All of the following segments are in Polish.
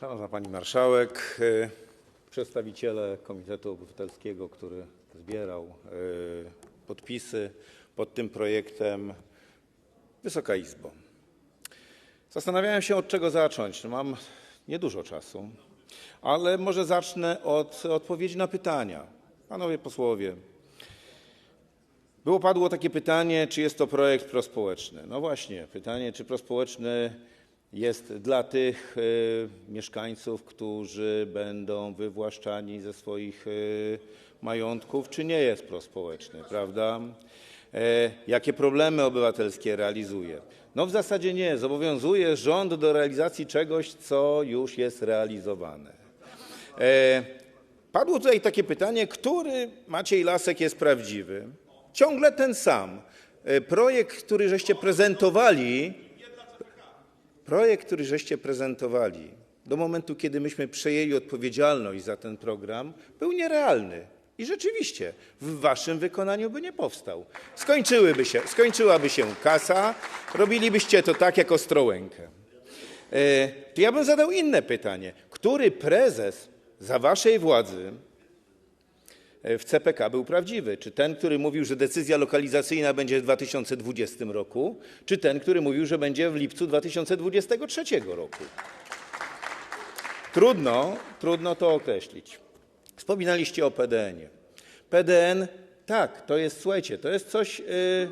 Szanowna Pani Marszałek, e, przedstawiciele Komitetu Obywatelskiego, który zbierał e, podpisy pod tym projektem, Wysoka Izbo. Zastanawiałem się, od czego zacząć. No, Mam niedużo czasu, ale może zacznę od odpowiedzi na pytania. Panowie posłowie, było padło takie pytanie, czy jest to projekt prospołeczny. No właśnie, pytanie, czy prospołeczny jest dla tych e, mieszkańców, którzy będą wywłaszczani ze swoich e, majątków, czy nie jest prospołeczny, prawda? E, jakie problemy obywatelskie realizuje? No w zasadzie nie, zobowiązuje rząd do realizacji czegoś, co już jest realizowane. Padło tutaj takie pytanie, który Maciej Lasek jest prawdziwy? Ciągle ten sam. Projekt, który żeście prezentowali, projekt, który żeście prezentowali do momentu, kiedy myśmy przejęli odpowiedzialność za ten program, był nierealny. I rzeczywiście w waszym wykonaniu by nie powstał. Skończyłaby się kasa, robilibyście to tak jak Ostrołękę. E, To ja bym zadał inne pytanie. Który prezes za waszej władzy w CPK był prawdziwy? Czy ten, który mówił, że decyzja lokalizacyjna będzie w 2020 roku, czy ten, który mówił, że będzie w lipcu 2023 roku? Trudno, to określić. Wspominaliście o PDN-ie. PDN, tak, to jest, słuchajcie, to jest coś, yy,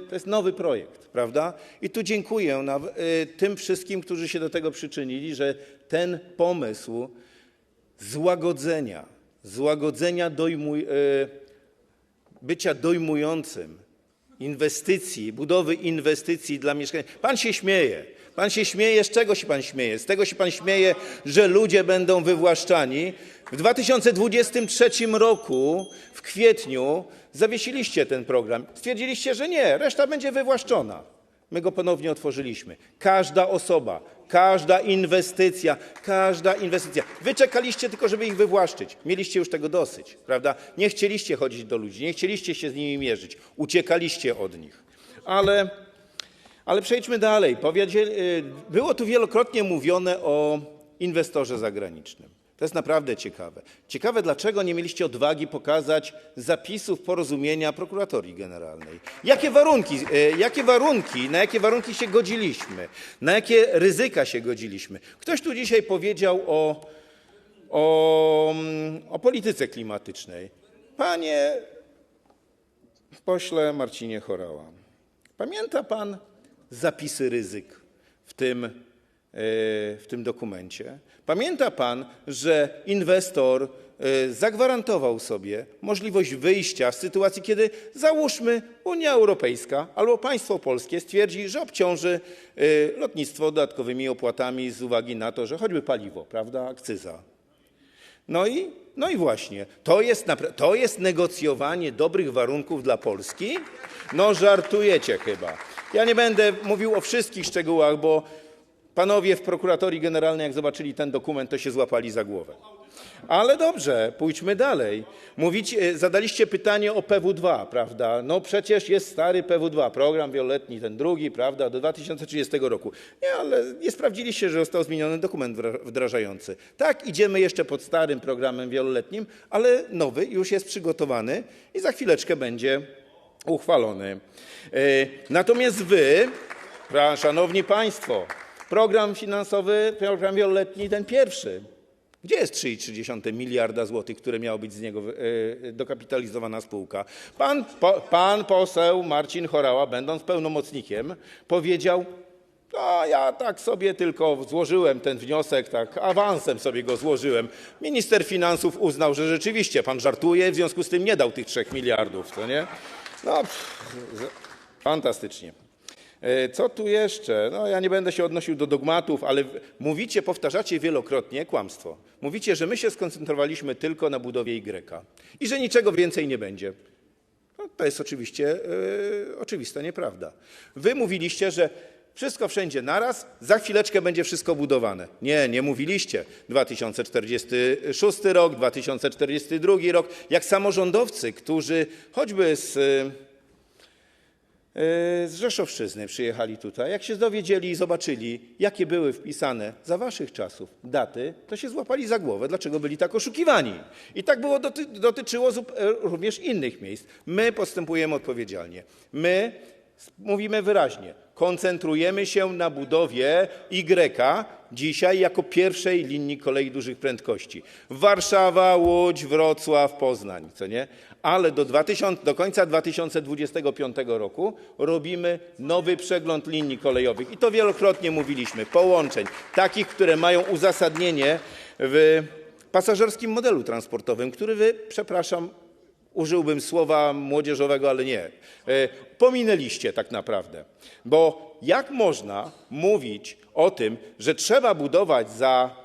to jest nowy projekt, prawda? I tu dziękuję yy, tym wszystkim, którzy się do tego przyczynili, że ten pomysł złagodzenia, złagodzenia yy, bycia dojmującym inwestycji, budowy inwestycji dla mieszkań. Pan się śmieje. Pan się śmieje, z czego się pan śmieje? Z tego się pan śmieje, że ludzie będą wywłaszczani. W 2023 roku, w kwietniu, zawiesiliście ten program. Stwierdziliście, że nie, reszta będzie wywłaszczona. My go ponownie otworzyliśmy. Każda osoba, każda inwestycja, każda inwestycja. Wy czekaliście tylko, żeby ich wywłaszczyć. Mieliście już tego dosyć, prawda? Nie chcieliście chodzić do ludzi, nie chcieliście się z nimi mierzyć. Uciekaliście od nich. Ale, ale przejdźmy dalej. Y, było tu wielokrotnie mówione o inwestorze zagranicznym. To jest naprawdę ciekawe. Ciekawe, dlaczego nie mieliście odwagi pokazać zapisów porozumienia prokuratorii generalnej. Jakie warunki, e, jakie warunki, na jakie warunki się godziliśmy, na jakie ryzyka się godziliśmy. Ktoś tu dzisiaj powiedział o, o, mm, o polityce klimatycznej. Panie pośle Marcinie Chorała, pamięta pan zapisy ryzyk w tym, w tym dokumencie? Pamięta pan, że inwestor e, zagwarantował sobie możliwość wyjścia z sytuacji, kiedy załóżmy Unia Europejska albo państwo polskie stwierdzi, że obciąży e, lotnictwo dodatkowymi opłatami z uwagi na to, że choćby paliwo, prawda, akcyza. No i, no i właśnie, to jest, to jest negocjowanie dobrych warunków dla Polski? No żartujecie chyba. Ja nie będę mówił o wszystkich szczegółach, bo panowie w prokuratorii generalnej, jak zobaczyli ten dokument, to się złapali za głowę. Ale dobrze, pójdźmy dalej. Mówicie, zadaliście pytanie o PW2, prawda? No przecież jest stary PW2, program wieloletni, ten drugi, prawda, do 2030 roku. Nie, ale nie sprawdziliście, że został zmieniony dokument wdrażający. Tak, idziemy jeszcze pod starym programem wieloletnim, ale nowy już jest przygotowany i za chwileczkę będzie uchwalony. E, Natomiast wy, szanowni państwo, program finansowy, program wieloletni, ten pierwszy, gdzie jest 3,3 miliarda złotych, które miało być z niego e, dokapitalizowana spółka? Pan, po, pan poseł Marcin Chorała, będąc pełnomocnikiem, powiedział, no ja tak sobie tylko złożyłem ten wniosek, tak awansem sobie go złożyłem. Minister finansów uznał, że rzeczywiście pan żartuje, w związku z tym nie dał tych 3 miliardów, co nie? No, fantastycznie. E, Co tu jeszcze? No, ja nie będę się odnosił do dogmatów, ale mówicie, powtarzacie wielokrotnie kłamstwo. Mówicie, że my się skoncentrowaliśmy tylko na budowie Y i że niczego więcej nie będzie. No, to jest oczywiście e, oczywista nieprawda. Wy mówiliście, że wszystko wszędzie naraz, za chwileczkę będzie wszystko budowane. Nie, nie mówiliście. 2046 rok, 2042 rok. Jak samorządowcy, którzy choćby z z Rzeszowszczyzny przyjechali tutaj. Jak się dowiedzieli i zobaczyli, jakie były wpisane za waszych czasów daty, to się złapali za głowę, dlaczego byli tak oszukiwani. I tak było doty dotyczyło e, również innych miejsc. My postępujemy odpowiedzialnie. My mówimy wyraźnie, koncentrujemy się na budowie Y dzisiaj jako pierwszej linii kolei dużych prędkości. Warszawa, Łódź, Wrocław, Poznań? Ale do, 2000, do końca 2025 roku robimy nowy przegląd linii kolejowych i to wielokrotnie mówiliśmy, połączeń, takich, które mają uzasadnienie w pasażerskim modelu transportowym, który wy, przepraszam, użyłbym słowa młodzieżowego, ale nie. E, Pominęliście tak naprawdę. Bo jak można mówić o tym, że trzeba budować za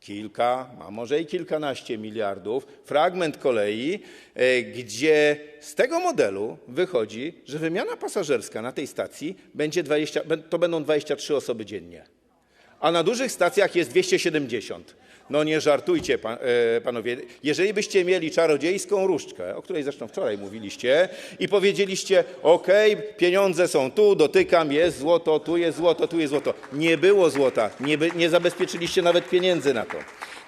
kilka, a może i kilkanaście miliardów fragment kolei, e, gdzie z tego modelu wychodzi, że wymiana pasażerska na tej stacji będzie 20, bę- to będą 23 osoby dziennie a na dużych stacjach jest 270. No nie żartujcie, e, panowie. Jeżeli byście mieli czarodziejską różdżkę, o której zresztą wczoraj mówiliście, i powiedzieliście, OK, pieniądze są tu, dotykam, jest złoto, tu jest złoto, tu jest złoto. Nie było złota, nie, nie zabezpieczyliście nawet pieniędzy na to.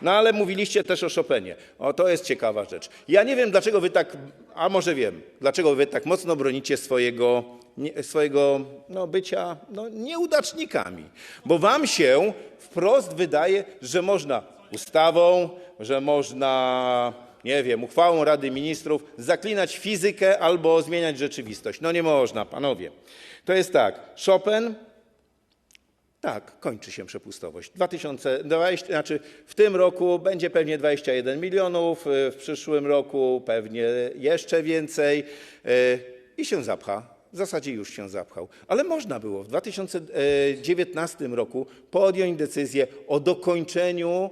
No ale mówiliście też o Chopinie. O, to jest ciekawa rzecz. Ja nie wiem, dlaczego wy tak, a może wiem, dlaczego wy tak mocno bronicie swojego nie, swojego no, bycia no, nieudacznikami. Bo wam się wprost wydaje, że można ustawą, że można, nie wiem, uchwałą Rady Ministrów zaklinać fizykę albo zmieniać rzeczywistość. No nie można, panowie. To jest tak, Chopin tak, kończy się przepustowość. 2020, znaczy w tym roku będzie pewnie 21 milionów, y, w przyszłym roku pewnie jeszcze więcej y, i się zapcha. W zasadzie już się zapchał. Ale można było w 2019 roku podjąć decyzję o dokończeniu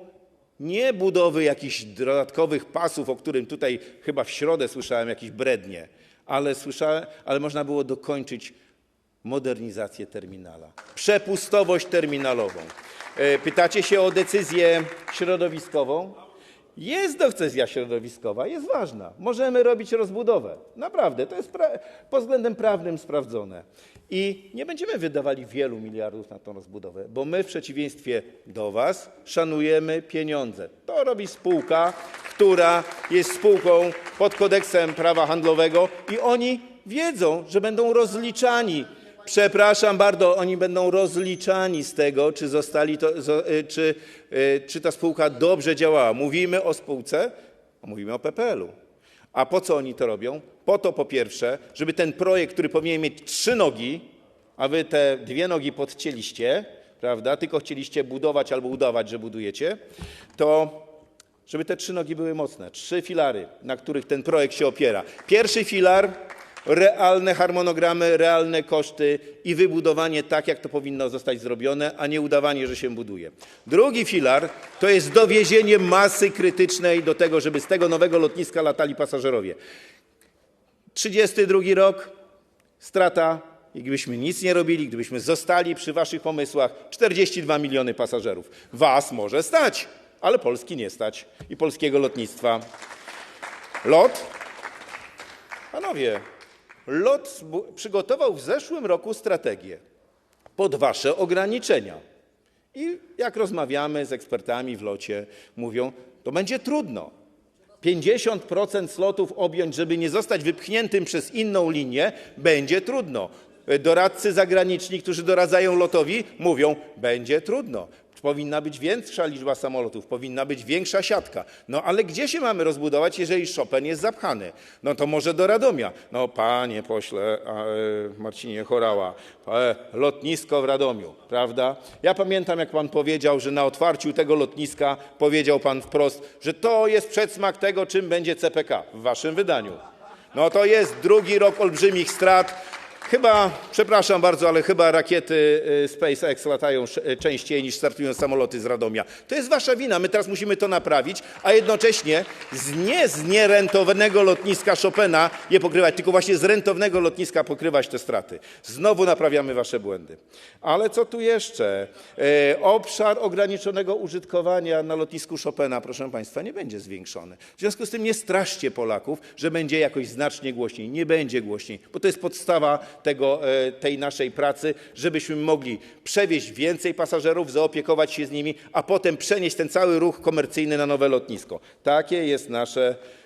nie budowy jakichś dodatkowych pasów, o którym tutaj chyba w środę słyszałem jakieś brednie, ale można było dokończyć modernizację terminala, przepustowość terminalową. E, Pytacie się o decyzję środowiskową? Jest decyzja środowiskowa, jest ważna. Możemy robić rozbudowę. Naprawdę, to jest pod względem prawnym sprawdzone. I nie będziemy wydawali wielu miliardów na tą rozbudowę, bo my w przeciwieństwie do Was szanujemy pieniądze. To robi spółka, która jest spółką pod kodeksem prawa handlowego i oni wiedzą, że będą rozliczani Przepraszam bardzo, oni będą rozliczani z tego, czy, y, y, ta spółka dobrze działała. Mówimy o spółce, mówimy o PPL-u. A po co oni to robią? Po to po pierwsze, żeby ten projekt, który powinien mieć trzy nogi, a wy te dwie nogi podcięliście, prawda, tylko chcieliście budować albo udawać, że budujecie, to żeby te trzy nogi były mocne. Trzy filary, na których ten projekt się opiera. Pierwszy filar realne harmonogramy, realne koszty i wybudowanie tak, jak to powinno zostać zrobione, a nie udawanie, że się buduje. Drugi filar to jest dowiezienie masy krytycznej do tego, żeby z tego nowego lotniska latali pasażerowie. 32 rok, strata, gdybyśmy nic nie robili, gdybyśmy zostali przy waszych pomysłach, 42 miliony pasażerów. Was może stać, ale Polski nie stać i polskiego lotnictwa. LOT Panowie, LOT przygotował w zeszłym roku strategię pod wasze ograniczenia. I jak rozmawiamy z ekspertami w locie, mówią, to będzie trudno. 50% slotów objąć, żeby nie zostać wypchniętym przez inną linię, będzie trudno. Doradcy zagraniczni, którzy doradzają lotowi, mówią, będzie trudno. Powinna być większa liczba samolotów, powinna być większa siatka. No ale gdzie się mamy rozbudować, jeżeli Chopin jest zapchany? No to może do Radomia. No panie pośle e, Marcinie Chorała, e, lotnisko w Radomiu, prawda? Ja pamiętam, jak pan powiedział, że na otwarciu tego lotniska powiedział pan wprost, że to jest przedsmak tego, czym będzie CPK w waszym wydaniu. No to jest drugi rok olbrzymich strat. Chyba, przepraszam bardzo, ale chyba rakiety y, SpaceX latają y, częściej niż startują samoloty z Radomia. To jest wasza wina, my teraz musimy to naprawić, a jednocześnie z nie z nierentownego lotniska Chopina je pokrywać, tylko właśnie z rentownego lotniska pokrywać te straty. Znowu naprawiamy wasze błędy. Ale co tu jeszcze? E, obszar ograniczonego użytkowania na lotnisku Chopina, proszę państwa, nie będzie zwiększony. W związku z tym nie straszcie Polaków, że będzie jakoś znacznie głośniej. Nie będzie głośniej, bo to jest podstawa tej naszej pracy, żebyśmy mogli przewieźć więcej pasażerów, zaopiekować się z nimi, a potem przenieść ten cały ruch komercyjny na nowe lotnisko. Takie jest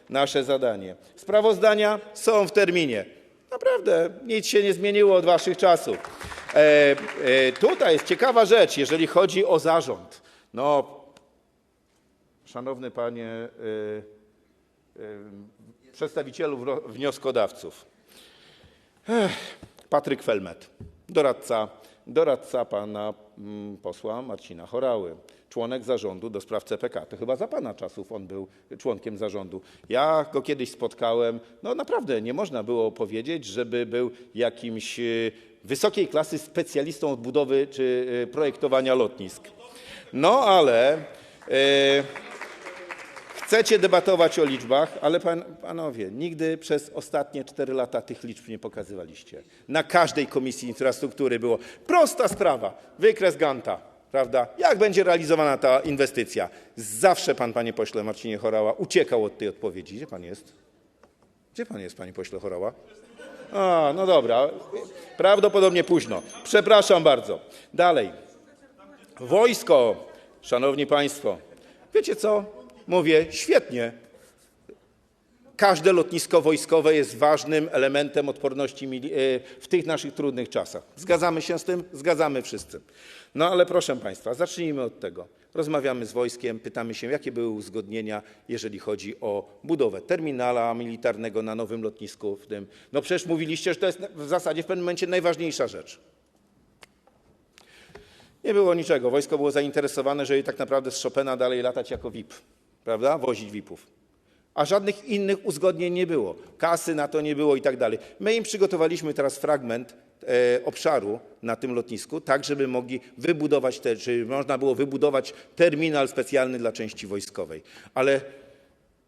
nasze, zadanie. Sprawozdania są w terminie. Naprawdę nic się nie zmieniło od waszych czasów. E, e, tutaj jest ciekawa rzecz, jeżeli chodzi o zarząd. No, szanowny panie przedstawicielu wnioskodawców. Patryk Felmet, doradca, doradca pana mm, posła Marcina Chorały, członek zarządu do spraw CPK. To chyba za pana czasów on był członkiem zarządu. Ja go kiedyś spotkałem, no naprawdę nie można było powiedzieć, żeby był jakimś y, wysokiej klasy specjalistą od budowy czy y, projektowania lotnisk. No ale... y, Chcecie debatować o liczbach, ale pan, panowie, nigdy przez ostatnie 4 lata tych liczb nie pokazywaliście. Na każdej komisji infrastruktury było prosta sprawa, wykres Ganta, prawda? Jak będzie realizowana ta inwestycja? Zawsze pan, panie pośle Marcinie Chorała, uciekał od tej odpowiedzi. Gdzie pan jest? Gdzie pan jest, panie pośle Chorała? A, no dobra. Prawdopodobnie późno. Przepraszam bardzo. Dalej. Wojsko, szanowni państwo, wiecie co? Mówię, świetnie. Każde lotnisko wojskowe jest ważnym elementem odporności e, w tych naszych trudnych czasach. Zgadzamy się z tym? Zgadzamy wszyscy. No ale proszę Państwa, zacznijmy od tego. Rozmawiamy z wojskiem, pytamy się, jakie były uzgodnienia, jeżeli chodzi o budowę terminala militarnego na nowym lotnisku. No przecież mówiliście, że to jest w zasadzie w pewnym momencie najważniejsza rzecz. Nie było niczego. Wojsko było zainteresowane, żeby tak naprawdę z Chopina dalej latać jako VIP, prawda? Wozić VIP-ów. A żadnych innych uzgodnień nie było. Kasy na to nie było i tak. My im przygotowaliśmy teraz fragment e, obszaru na tym lotnisku, tak żeby mogli wybudować, te, czy można było wybudować terminal specjalny dla części wojskowej. Ale,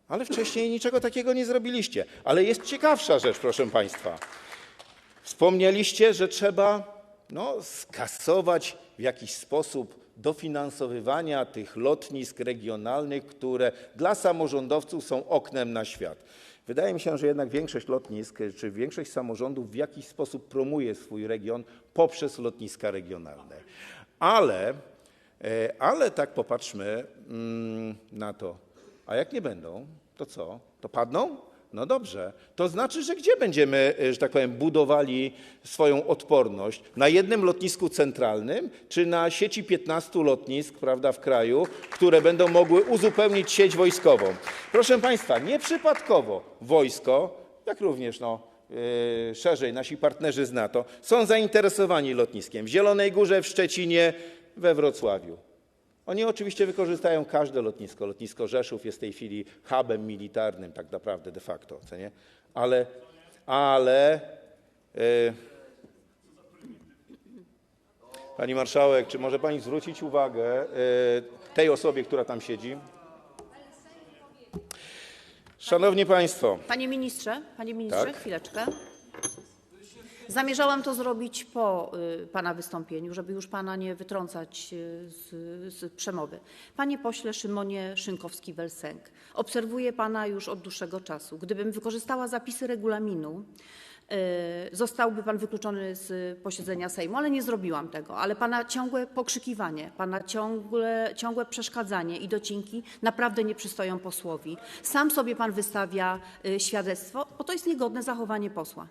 ale wcześniej niczego takiego nie zrobiliście. Ale jest ciekawsza rzecz, proszę Państwa. Wspomnieliście, że trzeba no, skasować w jakiś sposób dofinansowywania tych lotnisk regionalnych, które dla samorządowców są oknem na świat. Wydaje mi się, że jednak większość lotnisk, czy większość samorządów w jakiś sposób promuje swój region poprzez lotniska regionalne. Ale, e, ale tak popatrzmy mm, na to. A jak nie będą, to co? To padną? No dobrze. To znaczy, że gdzie będziemy, e, że tak powiem, budowali swoją odporność? Na jednym lotnisku centralnym, czy na sieci 15 lotnisk, prawda, w kraju, które będą mogły uzupełnić sieć wojskową? Proszę Państwa, nieprzypadkowo wojsko, jak również no, yy, szerzej nasi partnerzy z NATO, są zainteresowani lotniskiem w Zielonej Górze, w Szczecinie, we Wrocławiu. Oni oczywiście wykorzystają każde lotnisko. Lotnisko Rzeszów jest w tej chwili hubem militarnym, tak naprawdę de facto, co nie? Ale, ale e, pani marszałek, czy może pani zwrócić uwagę e, tej osobie, która tam siedzi? Szanowni Państwo, Panie ministrze, panie ministrze, Tak. chwileczkę. Zamierzałam to zrobić po y, pana wystąpieniu, żeby już pana nie wytrącać y, z, z przemowy. Panie pośle Szymonie Szynkowski-Welsenk, obserwuję pana już od dłuższego czasu. Gdybym wykorzystała zapisy regulaminu, y, zostałby pan wykluczony z posiedzenia Sejmu, ale nie zrobiłam tego. Ale pana ciągłe pokrzykiwanie, pana ciągłe, ciągłe przeszkadzanie i docinki naprawdę nie przystoją posłowi. Sam sobie pan wystawia y, świadectwo, bo to jest niegodne zachowanie posła.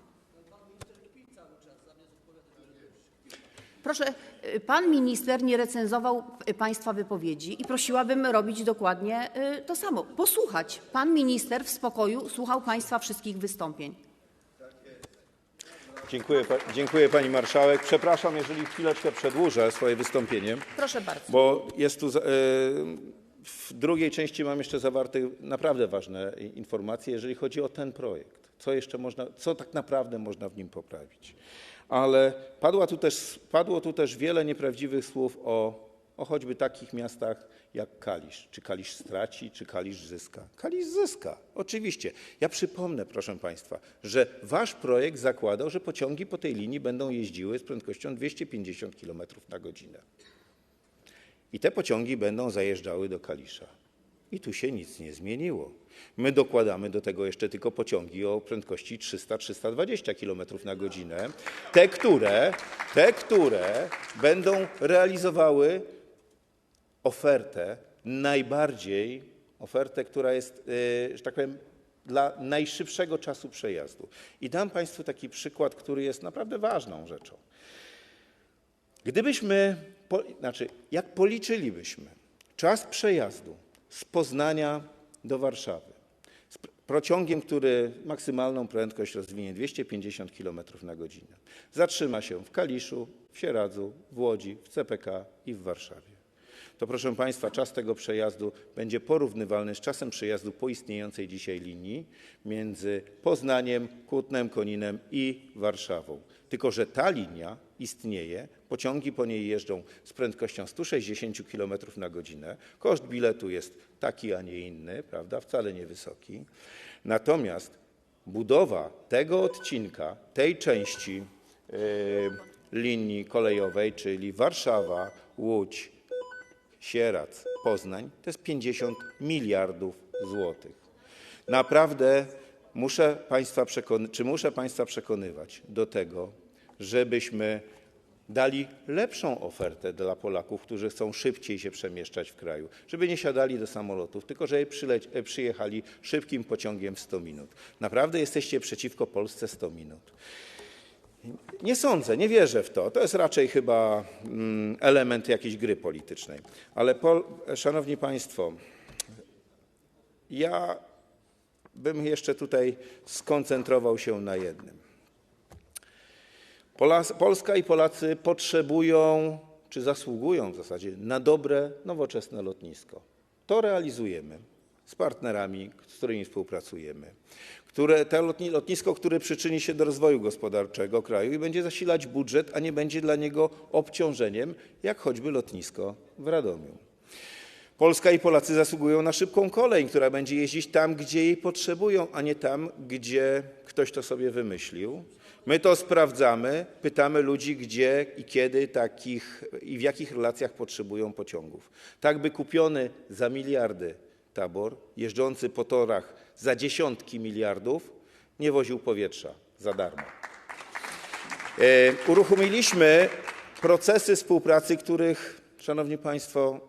Proszę, y, pan minister nie recenzował y, państwa wypowiedzi i prosiłabym robić dokładnie y, to samo. Posłuchać. Pan minister w spokoju słuchał państwa wszystkich wystąpień. dziękuję, pa- dziękuję pani marszałek. Przepraszam, jeżeli chwileczkę przedłużę swoje wystąpienie. Proszę bardzo. Bo jest tu, za- e, w drugiej części mam jeszcze zawarte naprawdę ważne i- informacje, jeżeli chodzi o ten projekt. Co jeszcze można, co tak naprawdę można w nim poprawić. Ale padło tu też wiele nieprawdziwych słów o, choćby takich miastach jak Kalisz. Czy Kalisz straci, czy Kalisz zyska? Kalisz zyska, oczywiście. Ja przypomnę, proszę Państwa, że Wasz projekt zakładał, że pociągi po tej linii będą jeździły z prędkością 250 km na godzinę. I te pociągi będą zajeżdżały do Kalisza. I tu się nic nie zmieniło. My dokładamy do tego jeszcze tylko pociągi o prędkości 300-320 km na godzinę. Te, które, te, które będą realizowały ofertę najbardziej, ofertę, która jest, y, że tak powiem, dla najszybszego czasu przejazdu. I dam Państwu taki przykład, który jest naprawdę ważną rzeczą. Gdybyśmy, znaczy, jak policzylibyśmy czas przejazdu z Poznania do Warszawy, z pr- pociągiem, który maksymalną prędkość rozwinie 250 km na godzinę, zatrzyma się w Kaliszu, w Sieradzu, w Łodzi, w CPK i w Warszawie. To proszę Państwa, czas tego przejazdu będzie porównywalny z czasem przejazdu po istniejącej dzisiaj linii między Poznaniem, Kutnem, Koninem i Warszawą. Tylko, że ta linia istnieje, pociągi po niej jeżdżą z prędkością 160 km na godzinę. Koszt biletu jest taki, a nie inny, prawda, wcale niewysoki. Natomiast budowa tego odcinka, tej części yy, linii kolejowej, czyli Warszawa, Łódź, Sieradz, Poznań, to jest 50 miliardów złotych. Naprawdę muszę Państwa przekonywać do tego, żebyśmy dali lepszą ofertę dla Polaków, którzy chcą szybciej się przemieszczać w kraju, żeby nie siadali do samolotów, tylko żeby e, przyjechali szybkim pociągiem w 100 minut. Naprawdę jesteście przeciwko Polsce 100 minut. Nie sądzę, nie wierzę w to. To jest raczej chyba mm, element jakiejś gry politycznej. Ale, Pol, szanowni państwo, ja bym jeszcze tutaj skoncentrował się na jednym. Polska i Polacy potrzebują, czy zasługują w zasadzie, na dobre, nowoczesne lotnisko. To realizujemy z partnerami, z którymi współpracujemy. Lotnisko, które przyczyni się do rozwoju gospodarczego kraju i będzie zasilać budżet, a nie będzie dla niego obciążeniem, jak choćby lotnisko w Radomiu. Polska i Polacy zasługują na szybką kolej, która będzie jeździć tam, gdzie jej potrzebują, a nie tam, gdzie ktoś to sobie wymyślił. My to sprawdzamy, pytamy ludzi, gdzie i kiedy takich i w jakich relacjach potrzebują pociągów. Tak by kupiony za miliardy tabor, jeżdżący po torach za dziesiątki miliardów, nie woził powietrza za darmo. E, uruchomiliśmy procesy współpracy, których, szanowni państwo,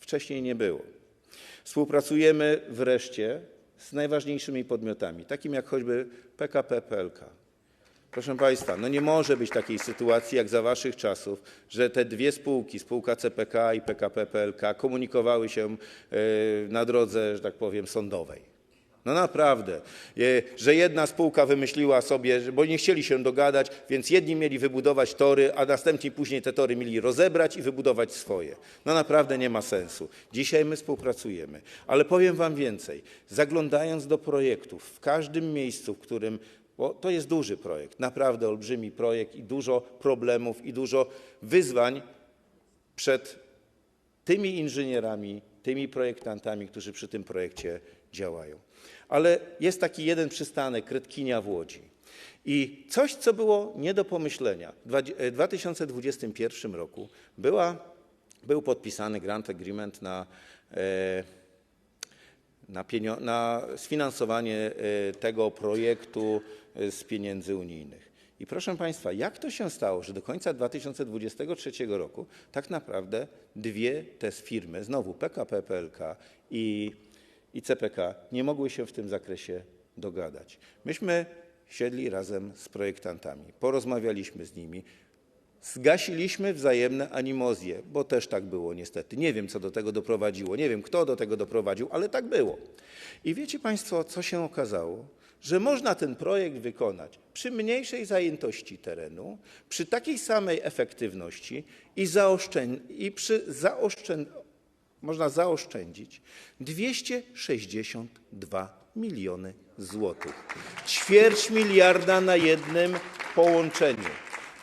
wcześniej nie było. Współpracujemy wreszcie z najważniejszymi podmiotami, takim jak choćby PKP PLK. Proszę Państwa, no nie może być takiej sytuacji jak za Waszych czasów, że te dwie spółki, spółka CPK i PKP PLK, komunikowały się e, na drodze, że tak powiem, sądowej. No naprawdę, E, że jedna spółka wymyśliła sobie, bo nie chcieli się dogadać, więc jedni mieli wybudować tory, a następni później te tory mieli rozebrać i wybudować swoje. No naprawdę nie ma sensu. Dzisiaj my współpracujemy, ale powiem Wam więcej. Zaglądając do projektów w każdym miejscu, w którym bo to jest duży projekt, naprawdę olbrzymi projekt i dużo problemów i dużo wyzwań przed tymi inżynierami, tymi projektantami, którzy przy tym projekcie działają. Ale jest taki jeden przystanek, Kretkinia w Łodzi. I coś, co było nie do pomyślenia. W dwa- e, 2021 roku była, był podpisany grant agreement na, e, na, na sfinansowanie e, tego projektu e, z pieniędzy unijnych. I proszę Państwa, jak to się stało, że do końca 2023 roku tak naprawdę dwie te firmy, znowu PKP PLK i, i CPK, nie mogły się w tym zakresie dogadać. Myśmy siedli razem z projektantami, porozmawialiśmy z nimi, Zgasiliśmy wzajemne animozje, bo też tak było niestety. Nie wiem, co do tego doprowadziło, nie wiem, kto do tego doprowadził, ale tak było. I wiecie Państwo, co się okazało? Że można ten projekt wykonać przy mniejszej zajętości terenu, przy takiej samej efektywności i, zaoszczęd- i przy zaoszczęd- można zaoszczędzić 262 miliony złotych. Ćwierć miliarda na jednym połączeniu.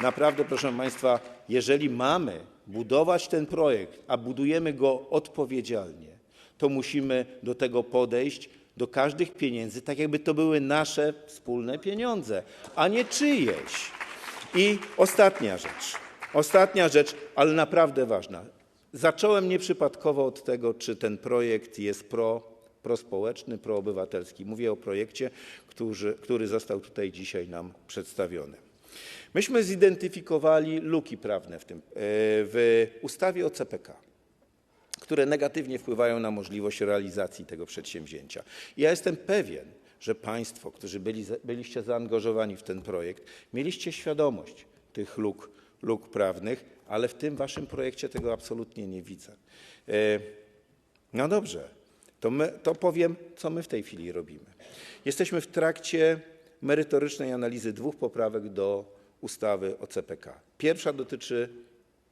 Naprawdę, proszę Państwa, jeżeli mamy budować ten projekt, a budujemy go odpowiedzialnie, to musimy do tego podejść, do każdych pieniędzy, tak jakby to były nasze wspólne pieniądze, a nie czyjeś. I ostatnia rzecz, ostatnia rzecz, ale naprawdę ważna. zacząłem nieprzypadkowo od tego, czy ten projekt jest pro, prospołeczny, proobywatelski. Mówię o projekcie, który, który został tutaj dzisiaj nam przedstawiony. Myśmy zidentyfikowali luki prawne w, e, ustawie o CPK które negatywnie wpływają na możliwość realizacji tego przedsięwzięcia. Ja jestem pewien, że Państwo, którzy byli, byliście zaangażowani w ten projekt, mieliście świadomość tych luk, prawnych, ale w tym Waszym projekcie tego absolutnie nie widzę. E, No dobrze, to powiem, co my w tej chwili robimy. Jesteśmy w trakcie merytorycznej analizy dwóch poprawek do ustawy o CPK. Pierwsza dotyczy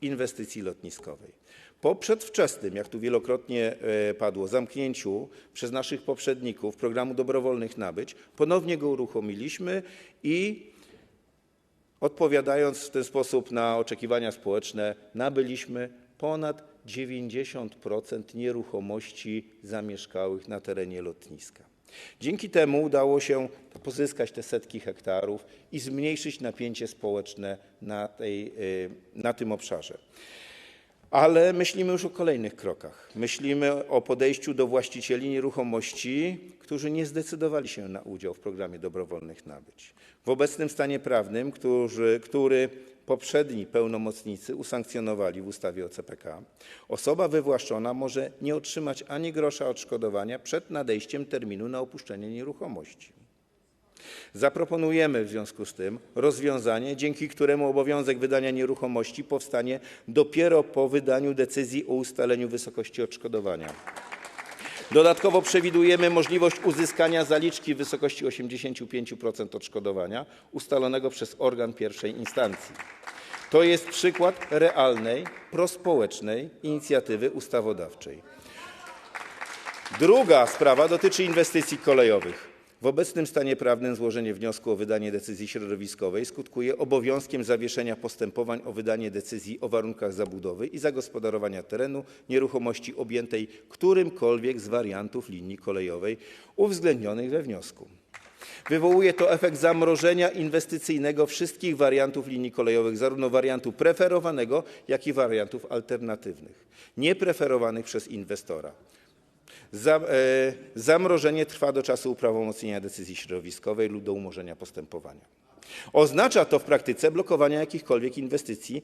inwestycji lotniskowej. Po przedwczesnym, jak tu wielokrotnie e, padło, zamknięciu przez naszych poprzedników programu dobrowolnych nabyć, ponownie go uruchomiliśmy i odpowiadając w ten sposób na oczekiwania społeczne, nabyliśmy ponad 90% nieruchomości zamieszkałych na terenie lotniska. Dzięki temu udało się pozyskać te setki hektarów i zmniejszyć napięcie społeczne y, na tym obszarze. Ale myślimy już o kolejnych krokach. Myślimy o podejściu do właścicieli nieruchomości, którzy nie zdecydowali się na udział w programie dobrowolnych nabyć. W obecnym stanie prawnym, który poprzedni pełnomocnicy usankcjonowali w ustawie o CPK, osoba wywłaszczona może nie otrzymać ani grosza odszkodowania przed nadejściem terminu na opuszczenie nieruchomości. Zaproponujemy w związku z tym rozwiązanie, dzięki któremu obowiązek wydania nieruchomości powstanie dopiero po wydaniu decyzji o ustaleniu wysokości odszkodowania. Dodatkowo przewidujemy możliwość uzyskania zaliczki w wysokości 85% odszkodowania ustalonego przez organ pierwszej instancji. To jest przykład realnej, prospołecznej inicjatywy ustawodawczej. Druga sprawa dotyczy inwestycji kolejowych. W obecnym stanie prawnym złożenie wniosku o wydanie decyzji środowiskowej skutkuje obowiązkiem zawieszenia postępowań o wydanie decyzji o warunkach zabudowy i zagospodarowania terenu nieruchomości objętej którymkolwiek z wariantów linii kolejowej uwzględnionych we wniosku. Wywołuje to efekt zamrożenia inwestycyjnego wszystkich wariantów linii kolejowych, zarówno wariantu preferowanego, jak i wariantów alternatywnych, niepreferowanych przez inwestora. E, zamrożenie trwa do czasu uprawomocnienia decyzji środowiskowej lub do umorzenia postępowania. Oznacza to w praktyce blokowania jakichkolwiek inwestycji,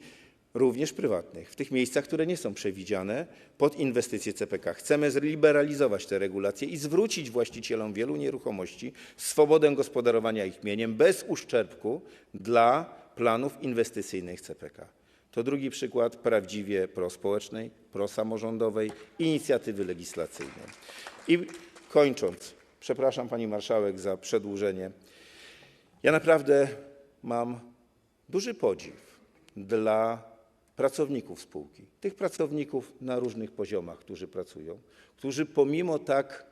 również prywatnych, w tych miejscach, które nie są przewidziane pod inwestycje CPK. Chcemy zliberalizować te regulacje i zwrócić właścicielom wielu nieruchomości swobodę gospodarowania ich mieniem bez uszczerbku dla planów inwestycyjnych CPK. To drugi przykład prawdziwie prospołecznej, prosamorządowej inicjatywy legislacyjnej. I kończąc, przepraszam Pani Marszałek za przedłużenie. Ja naprawdę mam duży podziw dla pracowników spółki, tych pracowników na różnych poziomach, którzy pracują, którzy pomimo tak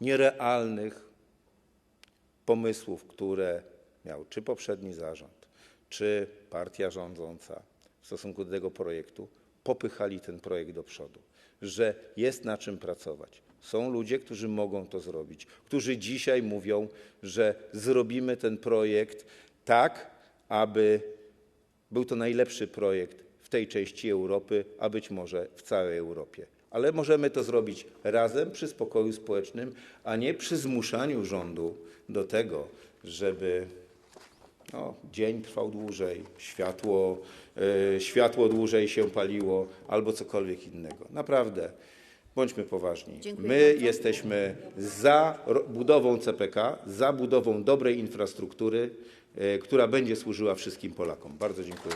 nierealnych pomysłów, które miał czy poprzedni zarząd, czy partia rządząca w stosunku do tego projektu popychali ten projekt do przodu, że jest na czym pracować. Są ludzie, którzy mogą to zrobić, którzy dzisiaj mówią, że zrobimy ten projekt tak, aby był to najlepszy projekt w tej części Europy, a być może w całej Europie. Ale możemy to zrobić razem przy spokoju społecznym, a nie przy zmuszaniu rządu do tego, żeby no, dzień trwał dłużej, światło, y, światło dłużej się paliło albo cokolwiek innego. Naprawdę, bądźmy poważni. Dziękuję My bardzo. jesteśmy za ro- budową CPK, za budową dobrej infrastruktury, y, która będzie służyła wszystkim Polakom. Bardzo dziękuję.